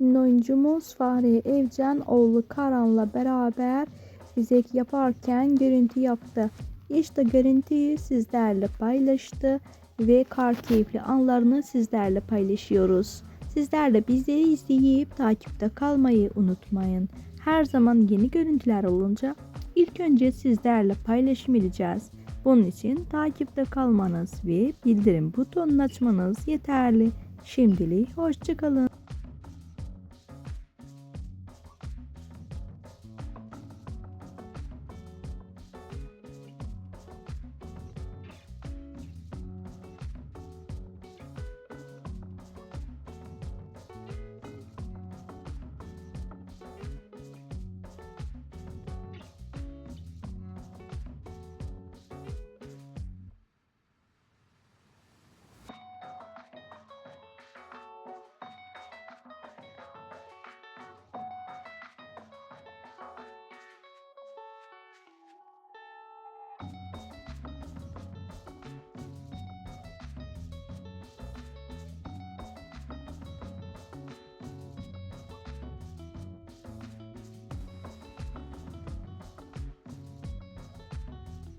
Oyuncumuz Fahriye Evcen oğlu Karan'la beraber fizek yaparken görüntü yaptı. İşte görüntüyü sizlerle paylaştı ve kar keyifli anlarını sizlerle paylaşıyoruz. Sizler de bizleri izleyip takipte kalmayı unutmayın. Her zaman yeni görüntüler olunca ilk önce sizlerle paylaşım edeceğiz. Bunun için takipte kalmanız ve bildirim butonunu açmanız yeterli. Şimdilik hoşçakalın.